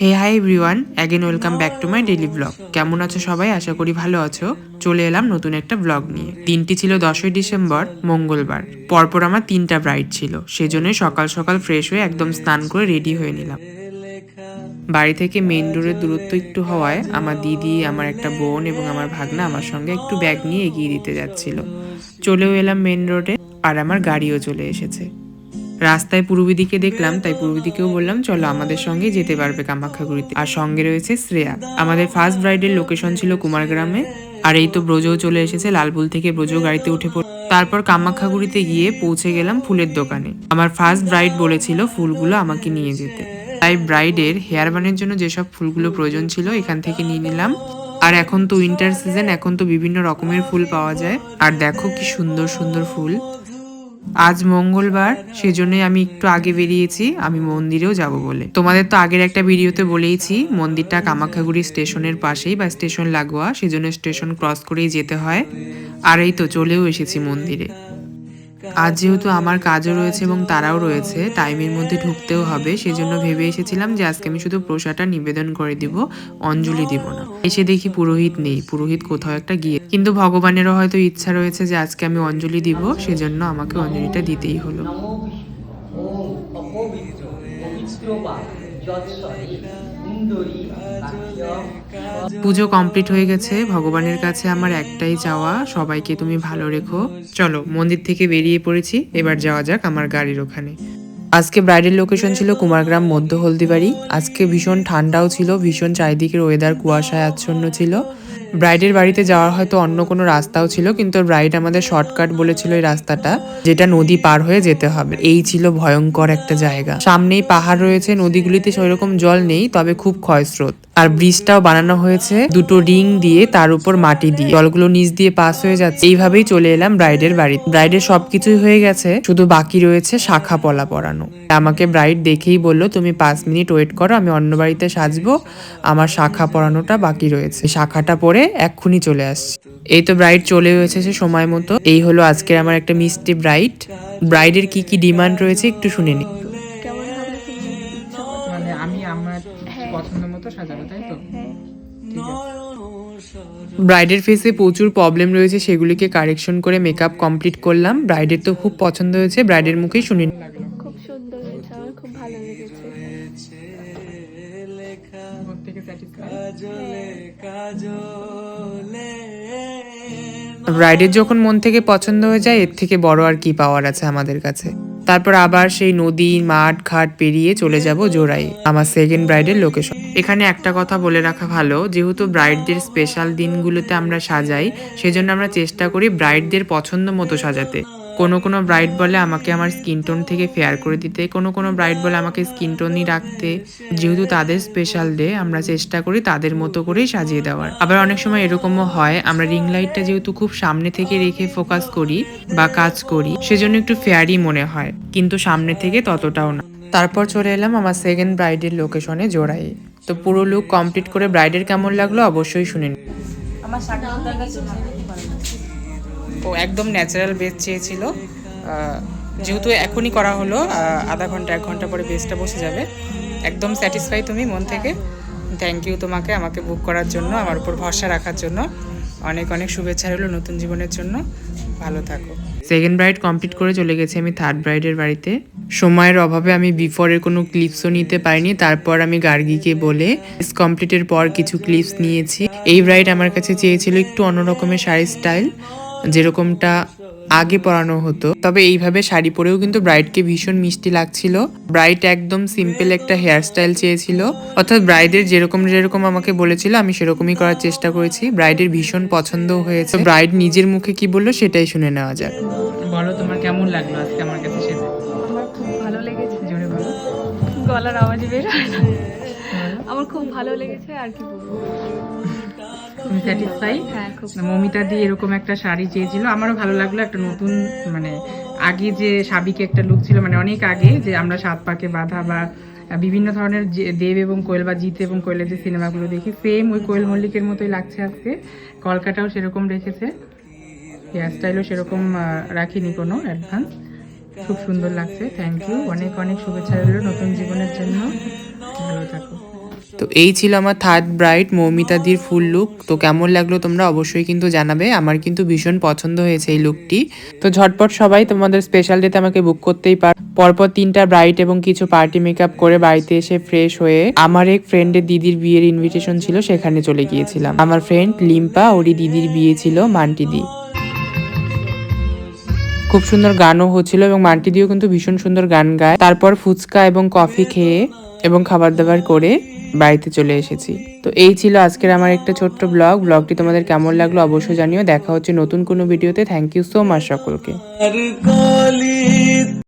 Hey hi everyone again welcome back to my daily blog কেমন আছো সবাই? আশা করি ভালো আছো। চলে এলাম নতুন একটা ব্লগ নিয়ে। দিনটি ছিল দশই ডিসেম্বর, মঙ্গলবার। পরপর আমার তিনটা ব্রাইড ছিল। সেজন্যই সকাল সকাল ফ্রেশ হয়ে একদম স্নান করে রেডি হয়ে নিলাম। বাড়ি থেকে মেন রোডের দূরত্ব একটু হওয়ায় আমার দিদি, আমার একটা বোন এবং আমার ভাগনা আমার সঙ্গে একটু ব্যাগ নিয়ে এগিয়ে দিতে যাচ্ছিল। চলেও এলাম মেন রোডে আর আমার গাড়িও চলে এসেছে। রাস্তায় পূর্বী দিকে দেখলাম, তাই পূর্বী দিকেও বললাম, চলো আমাদের সঙ্গে যেতে পারবে কামাখ্যাগুড়িতে আর সঙ্গে রয়েছে শ্রেয়া। আমাদের ফার্স্ট ব্রাইডের লোকেশন ছিল কুমারগ্রামে। আর এই তো ব্রজও চলে এসেছে, লালপুল থেকে ব্রজ গাড়িতে উঠে পড়ে। তারপর কামাখ্যাগুড়িতে গিয়ে পৌঁছে গেলাম ফুলের দোকানে। আমার ফার্স্ট ব্রাইড বলেছিল ফুলগুলো আমাকে নিয়ে যেতে। তাই ব্রাইডের হেয়ার বানের জন্য যেসব ফুলগুলো প্রয়োজন ছিল এখান থেকে নিয়ে নিলাম। আর এখন তো উইন্টার সিজন এখন তো বিভিন্ন রকমের ফুল পাওয়া যায়। আর দেখো কি সুন্দর সুন্দর ফুল। আজ মঙ্গলবার, সেজন্যই আমি একটু আগে বেরিয়েছি, আমি মন্দিরেও যাব বলে। তোমাদের তো আগের একটা ভিডিওতে বলেইছি, মন্দিরটা কামাখ্যাগুড়ি স্টেশনের পাশেই বা স্টেশন লাগোয়া, সেজন্য স্টেশন ক্রস করেই যেতে হয়। আর এই তো চলেও এসেছি মন্দিরে। আজ যেহেতু আমার কাজও রয়েছে এবং তারাও রয়েছে টাইমের মধ্যে ঢুকতেও হবে সেজন্য ভেবে এসেছিলাম যে আজকে আমি শুধু প্রসাদটা নিবেদন করে দিব অঞ্জলি দিব না এসে দেখি পুরোহিত নেই পুরোহিত কোথাও একটা গিয়ে কিন্তু ভগবানেরও হয়তো ইচ্ছা রয়েছে যে আজকে আমি অঞ্জলি দিব সেজন্য আমাকে অঞ্জলিটা দিতেই হলো পুজো কমপ্লিট হয়ে গেছে, ভগবানের কাছে আমার একটাই চাওয়া, সবাইকে তুমি ভালো রেখো। চলো, মন্দির থেকে বেরিয়ে পড়েছি, এবার যাওয়া যাক আমার গাড়ির ওখানে। আজকে ব্রাইডের লোকেশন ছিল কুমারগ্রাম মধ্য হলদিবাড়ি, আজকে ভীষণ ঠান্ডাও ছিল, ভীষণ চারিদিকের ওয়েদার কুয়াশায় আচ্ছন্ন ছিল। ব্রাইডের বাড়িতে যাওয়ার হয়তো অন্য কোনো রাস্তাও ছিল, কিন্তু ব্রাইড আমাদের শর্টকাট বলেছিল এই রাস্তাটা, যেটা নদী পার হয়ে যেতে হবে। এই ছিল ভয়ঙ্কর একটা জায়গা। সামনেই পাহাড় রয়েছে, নদীগুলিতে সেরকম জল নেই, তবে খুব ক্ষয়স্রোত। আর ব্রিজটাও বানানো হয়েছে দুটো রিং দিয়ে, তার উপর মাটি দিয়ে। জলগুলো নিচ দিয়ে পাস হয়ে যাচ্ছে। এইভাবেই চলে এলাম ব্রাইডের বাড়ি। ব্রাইডের সবকিছুই হয়ে গেছে, শুধু বাকি রয়েছে শাখা পলা পরানো। আমাকে ব্রাইড দেখেই বলল, তুমি পাঁচ মিনিট ওয়েট করো, আমি অন্য বাড়িতে সাজবো, আমার শাখা পরানোটা বাকি রয়েছে। শাখাটা পরে এক্ষুনি চলে আসছি। এই তো ব্রাইড চলে এসেছে সময় মতো। এই হলো আজকের আমার একটা মিষ্টি ব্রাইড ব্রাইডের কি কি ডিমান্ড রয়েছে একটু শুনে নি। মানে আমি আমার। পছন্দ মতো সাজাবো তাই তো? ঠিক আছে। ব্রাইডের ফেসে প্রচুর প্রবলেম রয়েছে সেগুলিকে কারেকশন করে মেকআপ কমপ্লিট করলাম। ব্রাইডের তো খুব পছন্দ হয়েছে ব্রাইডের মুখেই শুনি খুব ব্রাইডের যখন মন থেকে পছন্দ হয়ে যায়, এর থেকে বড় আর কি পাওয়ার আছে আমাদের কাছে। তারপর আবার সেই নদী, মাঠ, ঘাট পেরিয়ে চলে যাব জোড়াই আমার সেকেন্ড ব্রাইডের লোকেশন এখানে একটা কথা বলে রাখা ভালো, যেহেতু ব্রাইডদের স্পেশাল দিনগুলোতে আমরা সাজাই, সেজন্য আমরা চেষ্টা করি ব্রাইডদের পছন্দ মতো সাজাতে। কোনো কোনো ব্রাইড বলে আমাকে আমার স্কিন টোন থেকে ফেয়ার করে দিতে, কোনো কোনো ব্রাইড বলে আমাকে স্কিন টোনই রাখতে। যেহেতু তাদের স্পেশাল ডে আমরা চেষ্টা করি তাদের মতো করেই সাজিয়ে দেওয়ার। আবার অনেক সময় এরকমও হয়, আমরা রিং লাইটটা যেহেতু খুব সামনে থেকে রেখে ফোকাস করি বা কাজ করি, সেজন্য একটু ফেয়ারই মনে হয়, কিন্তু সামনে থেকে ততটাও না। তারপর চলে এলাম আমার সেকেন্ড ব্রাইডের লোকেশনে জোড়াই তো পুরো লুক কমপ্লিট করে ব্রাইডের কেমন লাগল অবশ্যই শুনে আমার ও একদম ন্যাচারাল বেস চেয়েছিল। যেহেতু এখনই করা হলো আধা ঘণ্টা, এক ঘণ্টা পরে বেসটা বসে যাবে। একদম স্যাটিসফাই তুমি মন থেকে। থ্যাংক ইউ তোমাকে আমাকে বুক করার জন্য, আমার উপর ভরসা রাখার জন্য। অনেক অনেক শুভেচ্ছা রইল নতুন জীবনের জন্য। ভালো থাকো। সেকেন্ড ব্রাইড কমপ্লিট করে চলে গেছি আমি থার্ড ব্রাইডের বাড়িতে। সময়ের অভাবে আমি বিফোরের কোনো ক্লিপসও নিতে পারিনি। তারপর আমি গার্গিকে বলে কমপ্লিটের পর কিছু ক্লিপস নিয়েছি। এই ব্রাইড আমার কাছে চেয়েছিল একটু অন্য রকমের শাড়ি স্টাইল যেরকমটা আগে পরানো হতো। তবে এইভাবে শাড়ি পরেও কিন্তু ব্রাইডকে ভীষণ মিষ্টি লাগছিল। ব্রাইড একদম সিম্পল একটা হেয়ার স্টাইল চেয়েছিল। অর্থাৎ ব্রাইডের যেরকম যেরকম আমাকে বলেছিল আমি সেরকমই করার চেষ্টা করেছি। ব্রাইডের ভীষণ পছন্দ হয়েছে। ব্রাইড নিজের মুখে কি বলল সেটাই শুনে নেওয়া যাক। বলো তোমার কেমন লাগল আজকে আমার কাছে আমার খুব ভালো লেগেছে। জোরে বলো। গলার আওয়াজ বের হয় আমার খুব ভালো লেগেছে আর কি বলব? তুমি স্যাটিসফাই হ্যাঁ মমিতা দিয়ে এরকম একটা শাড়ি চেয়েছিল। আমারও ভালো লাগল একটা নতুন মানে আগে যে সাবিকে একটা লুক ছিল মানে অনেক আগে যে আমরা সাত পাকে বাঁধা বা বিভিন্ন ধরনের যে দেব এবং কোয়েল বা জিত এবং কোয়েলের যে সিনেমাগুলো দেখি সেম ওই কোয়েল মল্লিকের মতোই লাগছে আজকে। কলকাতাও সেরকম রেখেছে। হেয়ার স্টাইলও সেরকম রাখিনি কোনো অ্যাডভান্স খুব সুন্দর লাগছে। থ্যাংক ইউ অনেক অনেক শুভেচ্ছা রইল নতুন জীবনের জন্য। ভালো থাকো। তো এই ছিল আমার থার্ড ব্রাইট মৌমিতাদির ফুল লুক তো কেমন লাগল তোমরা অবশ্যই কিন্তু জানাবে। আমার কিন্তু ভীষণ পছন্দ হয়েছে এই লুকটি তো ঝটপট সবাই তোমাদের স্পেশাল ডেতে আমাকে বুক করতেই পার। পরপর তিনটা ব্রাইট এবং কিছু পার্টি মেকআপ করে বাড়িতে এসে ফ্রেশ হয়ে আমার এক ফ্রেন্ডের দিদির বিয়ের ইনভিটেশন ছিল, সেখানে চলে গিয়েছিলাম। আমার ফ্রেন্ড লিম্পা, ওরই দিদির বিয়ে ছিল মান্টিদি খুব সুন্দর গানও হচ্ছিল এবং মান্টি দিও কিন্তু ভীষণ সুন্দর গান গায়। তারপর ফুচকা এবং কফি খেয়ে এবং খাবার দাবার করে বাড়িতে চলে এসেছি। তো এই ছিল আজকের আমার একটা ছোট্ট ব্লগ। ব্লগটি তোমাদের কেমন লাগল অবশ্যই জানিও। দেখা হচ্ছে নতুন কোনো ভিডিওতে। থ্যাংক ইউ সো মাচ সকলকে।